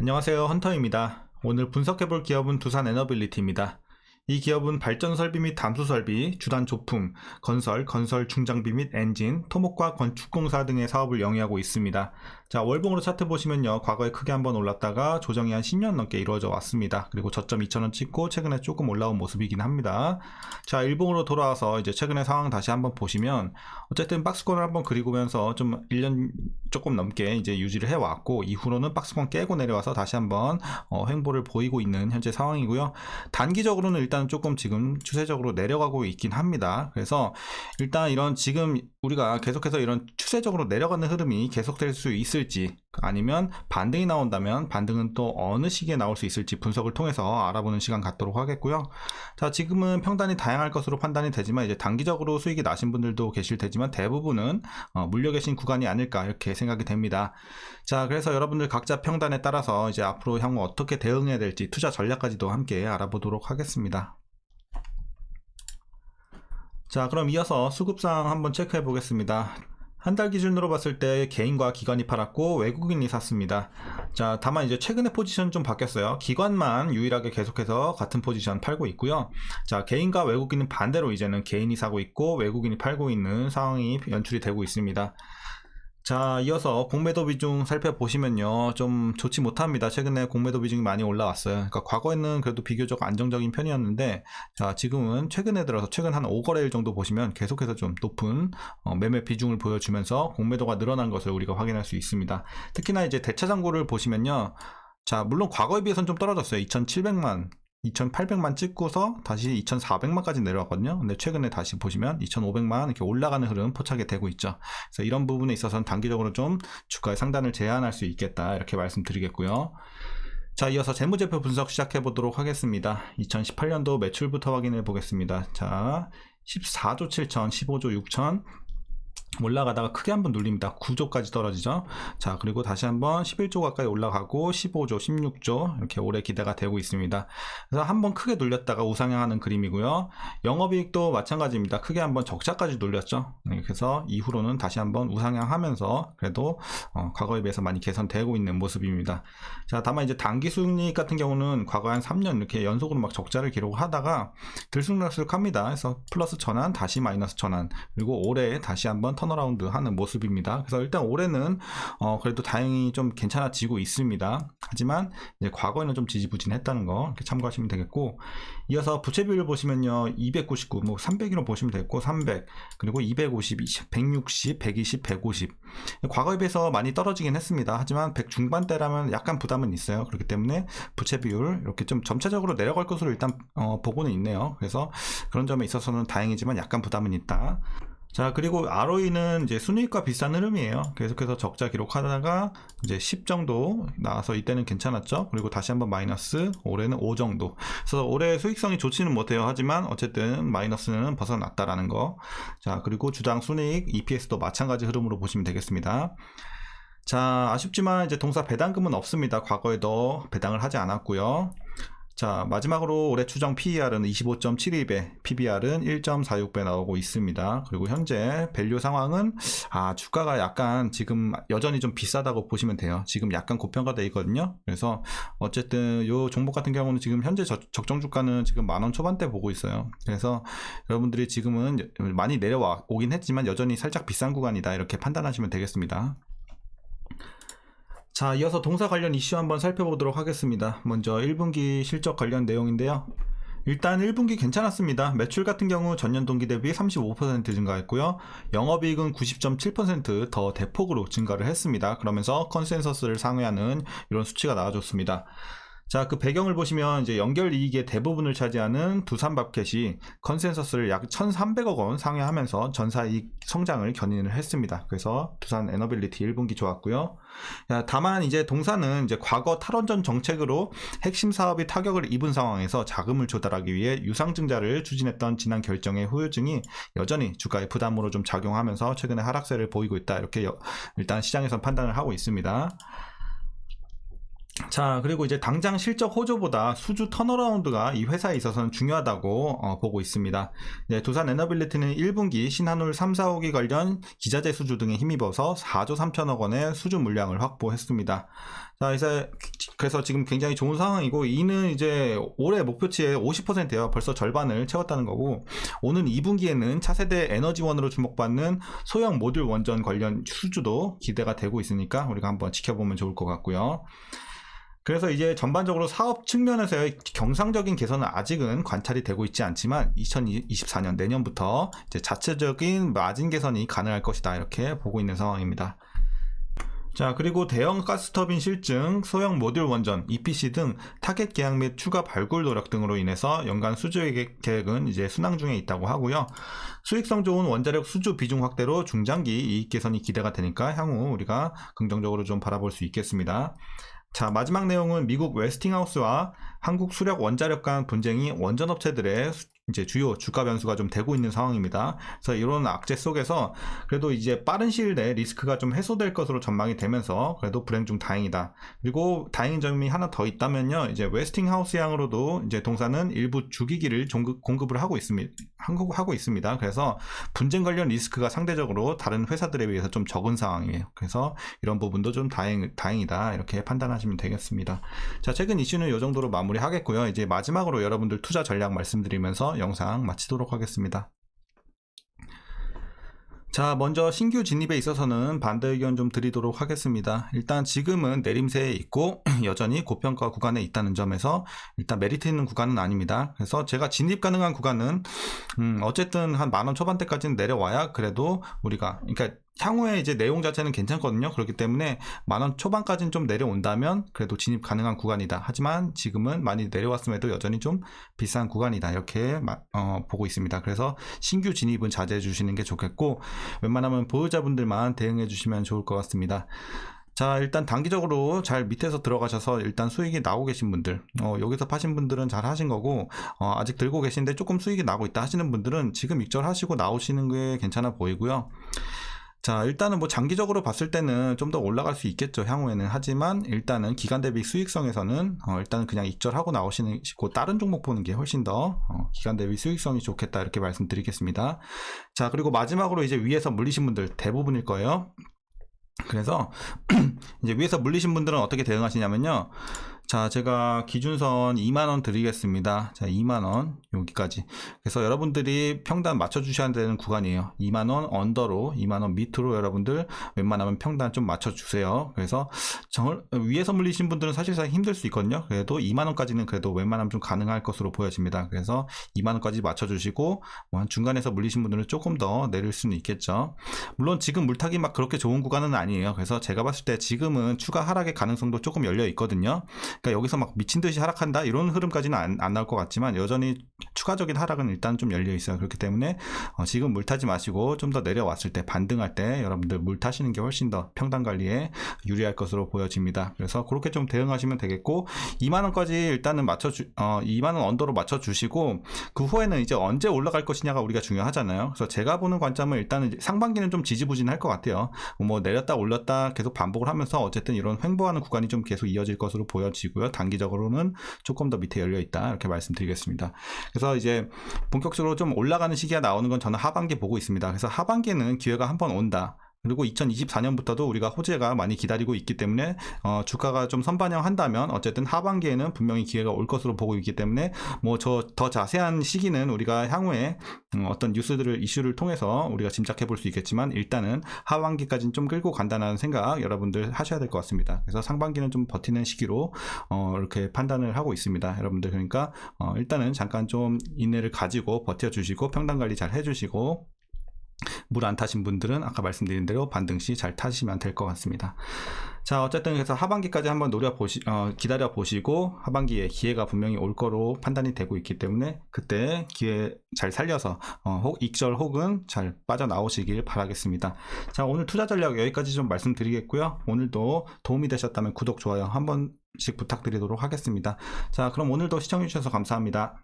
안녕하세요. 헌터입니다. 오늘 분석해볼 기업은 두산 에너빌리티입니다. 이 기업은 발전 설비 및 담수 설비, 주단 조품, 건설, 건설 중장비 및 엔진, 토목과 건축공사 등의 사업을 영위하고 있습니다. 자, 월봉으로 차트 보시면요. 과거에 크게 한번 올랐다가 조정이 한 10년 넘게 이루어져 왔습니다. 그리고 저점 2,000원 찍고 최근에 조금 올라온 모습이긴 합니다. 자, 일봉으로 돌아와서 이제 최근의 상황 다시 한번 보시면 어쨌든 박스권을 한번 그리고면서 좀 1년 조금 넘게 이제 유지를 해왔고 이후로는 박스권 깨고 내려와서 다시 한번 어, 횡보를 보이고 있는 현재 상황이고요. 단기적으로는 일단 조금 지금 추세적으로 내려가고 있긴 합니다. 그래서 일단 이런 지금 우리가 계속해서 이런 추세적으로 내려가는 흐름이 계속될 수 있을 지 아니면 반등이 나온다면 반등은 또 어느 시기에 나올 수 있을지 분석을 통해서 알아보는 시간 갖도록 하겠고요. 자, 지금은 평단이 다양할 것으로 판단이 되지만 이제 단기적으로 수익이 나신 분들도 계실 테지만 대부분은 어, 물려 계신 구간이 아닐까 이렇게 생각이 됩니다. 자, 그래서 여러분들 각자 평단에 따라서 이제 앞으로 향후 어떻게 대응해야 될지 투자 전략까지도 함께 알아보도록 하겠습니다. 자, 그럼 이어서 수급상 한번 체크해 보겠습니다. 한 달 기준으로 봤을 때 개인과 기관이 팔았고 외국인이 샀습니다. 자, 다만 이제 최근에 포지션 좀 바뀌었어요. 기관만 유일하게 계속해서 같은 포지션 팔고 있고요. 자, 개인과 외국인은 반대로 이제는 개인이 사고 있고 외국인이 팔고 있는 상황이 연출이 되고 있습니다. 자, 이어서 공매도 비중 살펴보시면요. 좀 좋지 못합니다. 최근에 공매도 비중이 많이 올라왔어요. 그러니까 과거에는 그래도 비교적 안정적인 편이었는데, 자, 지금은 최근에 들어서 최근 한 5거래일 정도 보시면 계속해서 좀 높은 어, 매매 비중을 보여주면서 공매도가 늘어난 것을 우리가 확인할 수 있습니다. 특히나 이제 대차장고를 보시면요. 자, 물론 과거에 비해서는 좀 떨어졌어요. 2,700만 2,800만 찍고서 다시 2,400만까지 내려왔거든요. 근데 최근에 다시 보시면 2,500만 이렇게 올라가는 흐름 포착이 되고 있죠. 그래서 이런 부분에 있어서는 단기적으로 좀 주가의 상단을 제한할 수 있겠다 이렇게 말씀드리겠고요. 자, 이어서 재무제표 분석 시작해 보도록 하겠습니다. 2018년도 매출부터 확인해 보겠습니다. 자, 14조 7천, 15조 6천, 올라가다가 크게 한번 눌립니다. 9조까지 떨어지죠. 자, 그리고 다시 한번 11조 가까이 올라가고 15조, 16조 이렇게 올해 기대가 되고 있습니다. 그래서 한번 크게 눌렸다가 우상향하는 그림이고요. 영업이익도 마찬가지입니다. 크게 한번 적자까지 눌렸죠. 네, 그래서 이후로는 다시 한번 우상향하면서 그래도 어, 과거에 비해서 많이 개선되고 있는 모습입니다. 자, 다만 이제 단기 수익 같은 경우는 과거 한 3년 이렇게 연속으로 막 적자를 기록하다가 들쑥날쑥합니다. 그래서 플러스 전환, 다시 마이너스 전환, 그리고 올해 다시 한번 턴어라운드 하는 모습입니다. 그래서 일단 올해는 어 그래도 다행히 좀 괜찮아지고 있습니다. 하지만 이제 과거에는 좀 지지부진했다는 거 참고하시면 되겠고 이어서 부채 비율 보시면요 299, 뭐 300으로 보시면 되겠고 300 그리고 250, 160, 120, 150 과거에 비해서 많이 떨어지긴 했습니다. 하지만 100 중반대라면 약간 부담은 있어요. 그렇기 때문에 부채 비율 이렇게 좀 점차적으로 내려갈 것으로 일단 어, 보고는 있네요. 그래서 그런 점에 있어서는 다행이지만 약간 부담은 있다. 자, 그리고 ROE는 이제 순이익과 비슷한 흐름이에요. 계속해서 적자 기록하다가 이제 10 정도 나와서 이때는 괜찮았죠. 그리고 다시 한번 마이너스, 올해는 5 정도. 그래서 올해 수익성이 좋지는 못해요. 하지만 어쨌든 마이너스는 벗어났다라는 거. 자, 그리고 주당 순이익, EPS도 마찬가지 흐름으로 보시면 되겠습니다. 자, 아쉽지만 이제 동사 배당금은 없습니다. 과거에도 배당을 하지 않았고요. 자, 마지막으로 올해 추정 PER은 25.72배, PBR은 1.46배 나오고 있습니다. 그리고 현재 밸류 상황은 아, 주가가 약간 지금 여전히 좀 비싸다고 보시면 돼요. 지금 약간 고평가되어 있거든요. 그래서 어쨌든 요 종목 같은 경우는 지금 현재 저, 적정 주가는 지금 만 원 초반대 보고 있어요. 그래서 여러분들이 지금은 많이 내려와 오긴 했지만 여전히 살짝 비싼 구간이다 이렇게 판단하시면 되겠습니다. 자, 이어서 동사 관련 이슈 한번 살펴보도록 하겠습니다. 먼저 1분기 실적 관련 내용인데요. 일단 1분기 괜찮았습니다. 매출 같은 경우 전년 동기 대비 35% 증가했고요. 영업이익은 90.7%더 대폭으로 증가를 했습니다. 그러면서 컨센서스를 상회하는 이런 수치가 나와줬습니다. 자, 그 배경을 보시면 이제 연결 이익의 대부분을 차지하는 두산밥켓이 컨센서스를 약 1,300억 원 상회하면서 전사 이익 성장을 견인을 했습니다. 그래서 두산 에너빌리티 1분기 좋았고요. 다만 이제 동사는 이제 과거 탈원전 정책으로 핵심 사업이 타격을 입은 상황에서 자금을 조달하기 위해 유상증자를 추진했던 지난 결정의 후유증이 여전히 주가의 부담으로 좀 작용하면서 최근에 하락세를 보이고 있다. 이렇게 일단 시장에서 판단을 하고 있습니다. 자, 그리고 이제 당장 실적 호조보다 수주 턴어라운드가 이 회사에 있어서는 중요하다고 어, 보고 있습니다. 네, 두산 에너빌리티는 1분기 신한울 3, 4호기 관련 기자재 수주 등에 힘입어서 4조 3천억 원의 수주 물량을 확보했습니다. 자, 이제 그래서 지금 굉장히 좋은 상황이고 이는 이제 올해 목표치의 50%예요. 벌써 절반을 채웠다는 거고 오는 2분기에는 차세대 에너지원으로 주목받는 소형 모듈 원전 관련 수주도 기대가 되고 있으니까 우리가 한번 지켜보면 좋을 것 같고요. 그래서 이제 전반적으로 사업 측면에서의 경상적인 개선은 아직은 관찰이 되고 있지 않지만 2024년 내년부터 이제 자체적인 마진 개선이 가능할 것이다 이렇게 보고 있는 상황입니다. 자, 그리고 대형 가스터빈 실증, 소형 모듈 원전, EPC 등 타겟 계약 및 추가 발굴 노력 등으로 인해서 연간 수주 계획은 이제 순항 중에 있다고 하고요. 수익성 좋은 원자력 수주 비중 확대로 중장기 이익 개선이 기대가 되니까 향후 우리가 긍정적으로 좀 바라볼 수 있겠습니다. 자, 마지막 내용은 미국 웨스팅하우스와 한국 수력 원자력 간 분쟁이 원전 업체들의 이제 주요 주가 변수가 좀 되고 있는 상황입니다. 그래서 이런 악재 속에서 그래도 이제 빠른 시일 내에 리스크가 좀 해소될 것으로 전망이 되면서 그래도 불행 중 다행이다. 그리고 다행인 점이 하나 더 있다면요. 이제 웨스팅하우스 양으로도 이제 동사는 일부 주기기를 공급을 하고 있습니다. 하고 있습니다. 그래서 분쟁 관련 리스크가 상대적으로 다른 회사들에 비해서 좀 적은 상황이에요. 그래서 이런 부분도 좀 다행, 다행이다. 이렇게 판단하시면 되겠습니다. 자, 최근 이슈는 이 정도로 마무리하겠고요. 이제 마지막으로 여러분들 투자 전략 말씀드리면서 영상 마치도록 하겠습니다. 자, 먼저 신규 진입에 있어서는 반대 의견 좀 드리도록 하겠습니다. 일단 지금은 내림세에 있고 여전히 고평가 구간에 있다는 점에서 일단 메리트 있는 구간은 아닙니다. 그래서 제가 진입 가능한 구간은 음, 어쨌든 한 만원 초반대까지는 내려와야 그래도 우리가 그러니까 향후에 이제 내용 자체는 괜찮거든요. 그렇기 때문에 만 원 초반까지는 좀 내려온다면 그래도 진입 가능한 구간이다. 하지만 지금은 많이 내려왔음에도 여전히 좀 비싼 구간이다. 이렇게 어, 보고 있습니다. 그래서 신규 진입은 자제해 주시는 게 좋겠고 웬만하면 보유자분들만 대응해 주시면 좋을 것 같습니다. 자, 일단 단기적으로 잘 밑에서 들어가셔서 일단 수익이 나고 계신 분들, 어, 여기서 파신 분들은 잘 하신 거고, 어, 아직 들고 계신데 조금 수익이 나고 있다 하시는 분들은 지금 익절하시고 나오시는 게 괜찮아 보이고요. 자, 일단은 뭐 장기적으로 봤을 때는 좀 더 올라갈 수 있겠죠, 향후에는. 하지만 일단은 기간 대비 수익성에서는 어, 일단은 그냥 익절하고 나오시는 고 다른 종목 보는 게 훨씬 더 어, 기간 대비 수익성이 좋겠다 이렇게 말씀드리겠습니다. 자, 그리고 마지막으로 이제 위에서 물리신 분들 대부분일 거예요. 그래서 이제 위에서 물리신 분들은 어떻게 대응하시냐면요. 자, 제가 기준선 2만원 드리겠습니다. 자, 2만원, 여기까지. 그래서 여러분들이 평단 맞춰주셔야 되는 구간이에요. 2만원 언더로, 2만원 밑으로 여러분들 웬만하면 평단 좀 맞춰주세요. 그래서 정 위에서 물리신 분들은 사실상 힘들 수 있거든요. 그래도 2만원까지는 그래도 웬만하면 좀 가능할 것으로 보여집니다. 그래서 2만원까지 맞춰주시고, 뭐 중간에서 물리신 분들은 조금 더 내릴 수는 있겠죠. 물론 지금 물타기 막 그렇게 좋은 구간은 아니에요. 그래서 제가 봤을 때 지금은 추가 하락의 가능성도 조금 열려 있거든요. 그러니까 여기서 막 미친 듯이 하락한다 이런 흐름까지는 안, 안 나올 것 같지만 여전히 추가적인 하락은 일단 좀 열려 있어요. 그렇기 때문에 어, 지금 물 타지 마시고 좀 더 내려왔을 때 반등할 때 여러분들 물 타시는 게 훨씬 더 평단 관리에 유리할 것으로 보여집니다. 그래서 그렇게 좀 대응하시면 되겠고 2만 원까지 일단은 맞춰 주 어, 2만 원 언더로 맞춰 주시고 그 후에는 이제 언제 올라갈 것이냐가 우리가 중요하잖아요. 그래서 제가 보는 관점은 일단은 상반기는 좀 지지부진할 것 같아요. 뭐 내렸다 올렸다 계속 반복을 하면서 어쨌든 이런 횡보하는 구간이 좀 계속 이어질 것으로 보여지고 요. 단기적으로는 조금 더 밑에 열려 있다 이렇게 말씀드리겠습니다. 그래서 이제 본격적으로 좀 올라가는 시기가 나오는 건 저는 하반기 보고 있습니다. 그래서 하반기는 기회가 한 번 온다. 그리고 2024년부터도 우리가 호재가 많이 기다리고 있기 때문에 어, 주가가 좀 선반영한다면 어쨌든 하반기에는 분명히 기회가 올 것으로 보고 있기 때문에 뭐 저 더 자세한 시기는 우리가 향후에 음, 어떤 뉴스들을 이슈를 통해서 우리가 짐작해 볼 수 있겠지만 일단은 하반기까지는 좀 끌고 간다는 생각 여러분들 하셔야 될 것 같습니다. 그래서 상반기는 좀 버티는 시기로 어, 이렇게 판단을 하고 있습니다. 여러분들 그러니까 어, 일단은 잠깐 좀 인내를 가지고 버텨 주시고 평단 관리 잘 해주시고 물 안 타신 분들은 아까 말씀드린 대로 반등 시 잘 타시면 될 것 같습니다. 자, 어쨌든 그래서 하반기까지 한번 노려 보시, 어, 기다려 보시고 하반기에 기회가 분명히 올 거로 판단이 되고 있기 때문에 그때 기회 잘 살려서 어, 혹 익절 혹은 잘 빠져나오시길 바라겠습니다. 자, 오늘 투자 전략 여기까지 좀 말씀드리겠고요. 오늘도 도움이 되셨다면 구독, 좋아요 한 번씩 부탁드리도록 하겠습니다. 자, 그럼 오늘도 시청해주셔서 감사합니다.